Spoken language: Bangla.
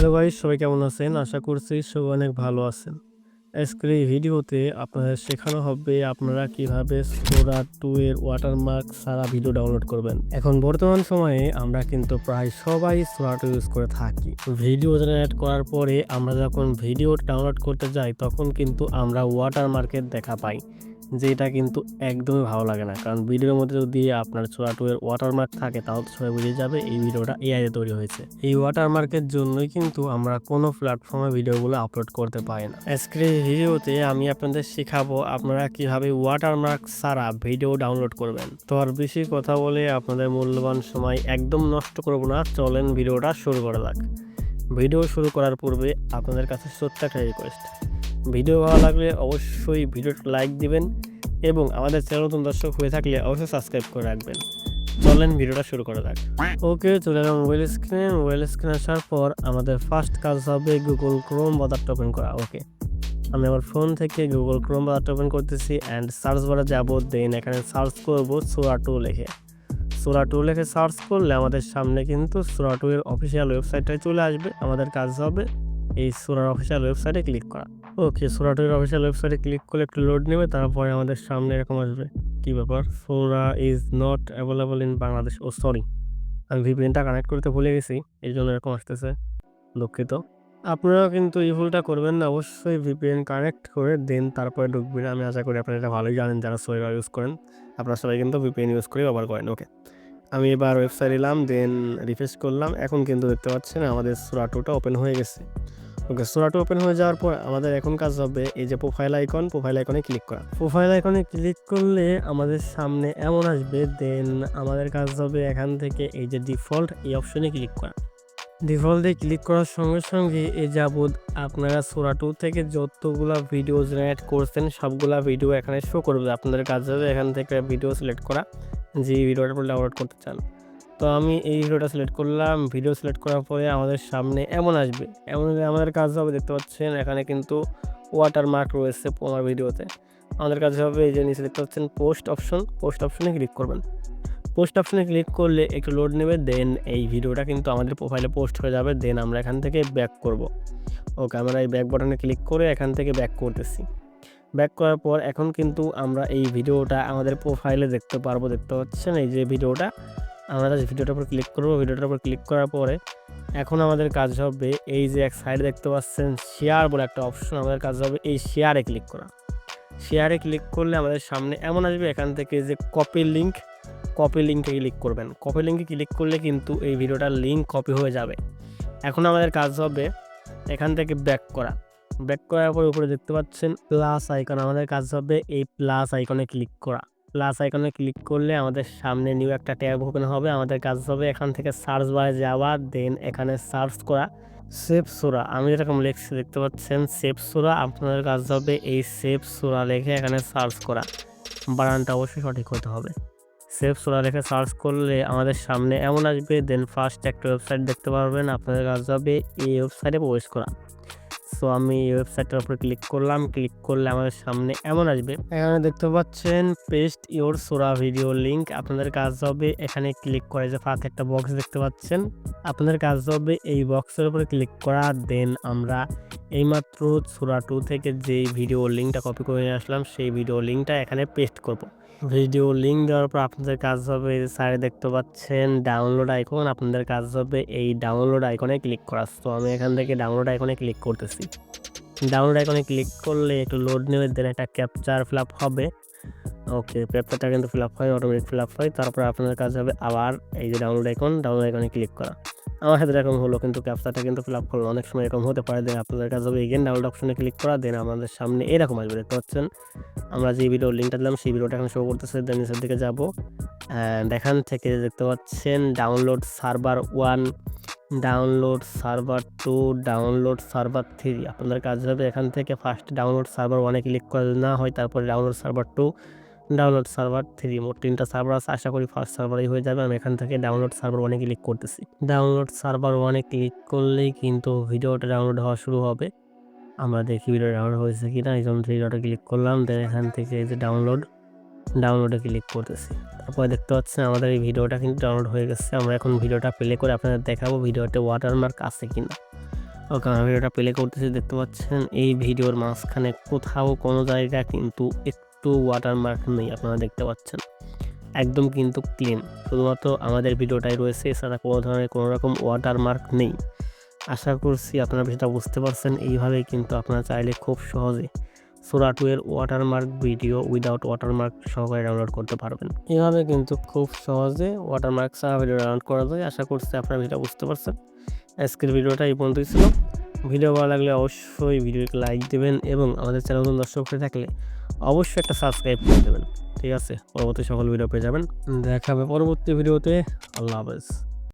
হ্যালো ভাই সবাই কেমন আছেন? আশা করছি সবাই অনেক ভালো আছেন। আজকের এই ভিডিওতে আপনাদের শেখানো হবে আপনারা কীভাবে সোরা টু এর ওয়াটারমার্ক সারা ভিডিও ডাউনলোড করবেন। এখন বর্তমান সময়ে আমরা কিন্তু প্রায় সবাই সোরা টু ইউজ করে থাকি। ভিডিও জেনারেট করার পরে আমরা যখন ভিডিও ডাউনলোড করতে যাই, তখন কিন্তু আমরা ওয়াটারমার্কের দেখা পাই। যেটা কিন্তু একদমই ভালো লাগে না। কারণ ভিডিওর মধ্যে যদি আপনার সোরা টু এর ওয়াটারমার্ক থাকে, তাহলে সবাই বুঝে যাবে এই ভিডিওটা এআই এ তৈরি হয়েছে। এই ওয়াটারমার্কের জন্যই কিন্তু আমরা কোনো প্ল্যাটফর্মে ভিডিওগুলো আপলোড করতে পারি না। আজকের ভিডিওতে আমি আপনাদের শেখাবো আপনারা কীভাবে ওয়াটারমার্ক ছাড়া ভিডিও ডাউনলোড করবেন। তো আর বেশি কথা বলে আপনাদের মূল্যবান সময় একদম নষ্ট করব না, চলেন ভিডিওটা শুরু করা যাক। ভিডিও শুরু করার পূর্বে আপনাদের কাছে সত্য একটা রিকোয়েস্ট ভিডিও ভালো লাগলে অবশ্যই ভিডিওটা লাইক দিবেন এবং আমাদের চ্যানেল নতুন দর্শক হয়ে থাকলে অবশ্যই সাবস্ক্রাইব করে রাখবেন। চলেন ভিডিওটা শুরু করা যাক। ওকে, চলে এলাম মোবাইল স্ক্রিনে মোবাইল স্ক্রিনে আসার পর আমাদের ফার্স্ট কাজ হবে গুগল ক্রোম বাজারটা ওপেন করা। ওকে, আমি আমার ফোন থেকে গুগল ক্রোম বাজারটা ওপেন করতেছি অ্যান্ড সার্চ বারে যাব দেন এখানে সার্চ করব সোরা টু লেখে। সোরা টু লেখে সার্চ করলে আমাদের সামনে কিন্তু সোরা টু এর অফিসিয়াল ওয়েবসাইটটাই চলে আসবে। আমাদের কাজ হবে এই সোরার অফিসিয়াল ওয়েবসাইটে ক্লিক করা। ওকে সোরা টু এর অফিসিয়াল ওয়েবসাইটে ক্লিক করলে একটু লোড নেবে, তারপরে আমাদের সামনে এরকম আসবে। কী ব্যাপার? Sora is not available in Bangladesh oh sorry আমি ভিপিএনটা কানেক্ট করতে ভুলে গেছি, এই জন্য এরকম আসতেছে। দুঃখিত। আপনারাও কিন্তু এই ভুলটা করবেন না, অবশ্যই ভিপিএন কানেক্ট করে দেন, তারপরে ঢুকবেন। আমি আশা করি আপনারা এটা ভালোই জানেন, যারা সোয়েবা ইউজ করেন, আপনারা সবাই কিন্তু ভিপিএন ইউজ করে ব্যবহার করেন। ওকে আমি এবার ওয়েবসাইট এলাম দেন রিফ্রেশ করলাম। এখন কিন্তু দেখতে পাচ্ছেন আমাদের সুরাটুটা ওপেন হয়ে গেছে। ওকে সোরাটো ওপেন হয়ে যাওয়ার পর আমাদের এখন কাজ হবে এই যে প্রোফাইল আইকন প্রোফাইল আইকনে ক্লিক করা। প্রোফাইল আইকনে ক্লিক করলে আমাদের সামনে এমন আসবে দেন আমাদের কাজ হবে এখান থেকে এই যে ডিফল্ট এই অপশনে ক্লিক করা। ডিফল্টে ক্লিক করার সঙ্গে সঙ্গে এ যাবৎ আপনারা সোরাটু থেকে যতগুলা ভিডিও জেনারেট করছেন, সবগুলা ভিডিও এখানে শো করবে। আপনাদের কাজ হবে এখান থেকে ভিডিও সিলেক্ট করা, যে ভিডিওটা ডাউনলোড করতে চান। তো আমি এই ভিডিওটা সিলেক্ট করলাম। ভিডিও সিলেক্ট করার পরে আমাদের সামনে এমন আসবে। এমন আমাদের কাজ হবে, দেখতে পাচ্ছেন, এখানে কিন্তু ওয়াটার মার্ক রয়েছে আমার ভিডিওতে আমাদের কাজ হবে এই যে নিচে দেখতে পাচ্ছেন পোস্ট অপশন পোস্ট অপশনে ক্লিক করবেন। পোস্ট অপশনে ক্লিক করলে একটু লোড নেবে দেন এই ভিডিওটা কিন্তু আমাদের প্রোফাইলে পোস্ট হয়ে যাবে দেন আমরা এখান থেকে ব্যাক করব। ওকে আমরা এই ব্যাক বাটনে ক্লিক করে এখান থেকে ব্যাক করতেছি। ব্যাক করার পর এখন কিন্তু আমরা এই ভিডিওটা আমাদের প্রোফাইলে দেখতে পারব, দেখতে পাচ্ছেন, এই যে ভিডিওটা আমরা ভিডিওটার উপর ক্লিক করব। ভিডিওটার উপর ক্লিক করার পরে এখন আমাদের কাজ হবে এই যে এক সাইডে দেখতে পাচ্ছেন শেয়ার বলে একটা অপশন আমাদের কাজ হবে এই শেয়ারে ক্লিক করা। শেয়ারে ক্লিক করলে আমাদের সামনে এমন আসবে এখান থেকে যে কপি লিঙ্ক কপি লিঙ্কে ক্লিক করবেন। কপি লিঙ্কে ক্লিক করলে কিন্তু এই ভিডিওটার লিঙ্ক কপি হয়ে যাবে। এখন আমাদের কাজ হবে এখান থেকে ব্যাক করা। ব্যাক করার পর উপরে দেখতে পাচ্ছেন প্লাস আইকন আমাদের কাজ হবে এই প্লাস আইকনে ক্লিক করা। প্লাস আইকনে ক্লিক করলে আমাদের সামনে নিউ একটা ট্যাব ওপেন হবে, আমাদের কাজ হবে এখান থেকে সার্চ বারে যাওয়া দেন এখানে সার্চ করা সেফ সোরা আমি যেরকম লিখছি, দেখতে পাচ্ছেন সেফ সুরা আপনাদের কাজ হবে এই সেফ সোরা লিখে এখানে সার্চ করা। বানানটা অবশ্যই সঠিক হতে হবে। সেফ সোরা লিখে সার্চ করলে আমাদের সামনে এমন আসবে দেন ফার্স্ট একটা ওয়েবসাইট দেখতে পারবেন, আপনাদের কাজ হবে এই ওয়েবসাইটে প্রবেশ করা। সো আমি ওয়েবসাইটের উপরে ক্লিক করলাম। ক্লিক করলে আমাদের সামনে এমন আসবে। এখানে দেখতে পাচ্ছেন paste your Sora video link আপনাদের কাজ হবে এখানে ক্লিক করে যে ফাঁকে একটা বক্স দেখতে পাচ্ছেন। আপনাদের কাজ হবে এই বক্সের উপরে ক্লিক করা। দেন আমরা এইমাত্র সোরা টু থেকে যেই ভিডিও লিঙ্কটা কপি করে নিয়ে আসলাম, সেই ভিডিও লিঙ্কটা এখানে পেস্ট করব। ভিডিও লিঙ্ক দেওয়ার পর আপনাদের কাজ হবে। সাইডে দেখতে পাচ্ছেন ডাউনলোড আইকন আপনাদের কাজ হবে। এই ডাউনলোড আইকনে ক্লিক করা। তো আমি এখান থেকে ডাউনলোড আইকনে ক্লিক করতেছি। ডাউনলোড আইকনে ক্লিক করলে একটু লোড নেবে দেন একটা ক্যাপচার ফিল আপ হবে। ওকে ক্যাপচারটা কিন্তু ফিল আপ হয় অটোমেটিক ফিল আপ হয়। তারপরে আপনাদের কাজ হবে আবার এই যে ডাউনলোড আইকন ডাউনলোড আইকনে ক্লিক করা। আমার সাথে এরকম হলো, কিন্তু ক্যাপচারটা কিন্তু ফিল আপ করল। অনেক সময় এরকম হতে পারে দেন আপনাদের কাজ হবে এগেন ডাউনলোড অপশনে ক্লিক করা দেন আমাদের সামনে এরকম আসবে, দেখতে পাচ্ছেন? আমরা যে ভিডিও লিঙ্কটা দিলাম, সেই ভিডিওটা এখন শো করতেছে দেন নিচের দিকে যাব। এখান থেকে দেখতে পাচ্ছেন download server one download server two download server three আপনাদের কাজ হবে এখান থেকে ফার্স্ট ডাউনলোড সার্ভার ওয়ানে ক্লিক করে না হয়, তারপরে download server two download server three মোট তিনটা সার্ভার আছে। আশা করি ফার্স্ট সার্ভারই হয়ে যাবে। আমি এখান থেকে ডাউনলোড সার্ভার ওয়ানে ক্লিক করতেছি। ডাউনলোড সার্ভার ওয়ানে ক্লিক করলেই কিন্তু ভিডিওটা ডাউনলোড হওয়া শুরু হবে। আমরা দেখি ভিডিও ডাউনলোড হয়েছে কি না এই জন্য ভিডিওটা ক্লিক করলাম। দেন এখান থেকে এই যে ডাউনলোড ডাউনলোডে ক্লিক করতেছি। তারপরে দেখতে পাচ্ছেন আমাদের এই ভিডিওটা কিন্তু ডাউনলোড হয়ে গেছে। আমরা এখন ভিডিওটা প্লে করে আপনাদের দেখাবো ভিডিওতে ওয়াটারমার্ক আছে কিনা। ওকে আমি ভিডিওটা প্লে করতেছি। দেখতে পাচ্ছেন এই ভিডিওর মাঝখানে কোথাও কোনো জায়গা কিন্তু একটু ওয়াটারমার্ক নেই, আপনারা দেখতে পাচ্ছেন। একদম কিন্তু ক্লিন শুধুমাত্র আমাদের ভিডিওটাই রয়েছে, এছাড়া কোনো ধরনের কোনো রকম ওয়াটারমার্ক নেই। আশা করছি আপনারা সেটা বুঝতে পারছেন, এইভাবেই কিন্তু আপনারা চাইলে খুব সহজে সোরা টু এর ওয়াটারমার্ক ভিডিও উইদাউট ওয়াটারমার্ক সহকারে ডাউনলোড করতে পারবেন। এইভাবে কিন্তু খুব সহজে ওয়াটারমার্ক ছাড়া ভিডিও ডাউনলোড করা যায়। আশা করছি আপনারা ভিডিওটা বুঝতে পারছেন। আজকের ভিডিওটা এই পর্যন্তই ছিল। ভিডিও ভালো লাগলে অবশ্যই ভিডিওকে লাইক দেবেন এবং আমাদের চ্যানেল দর্শক হয়ে থাকলে অবশ্যই একটা সাবস্ক্রাইব করে দেবেন। ঠিক আছে? পরবর্তী সকল ভিডিও পেয়ে যাবেন। দেখা হবে পরবর্তী ভিডিওতে আল্লাহ হাফেজ।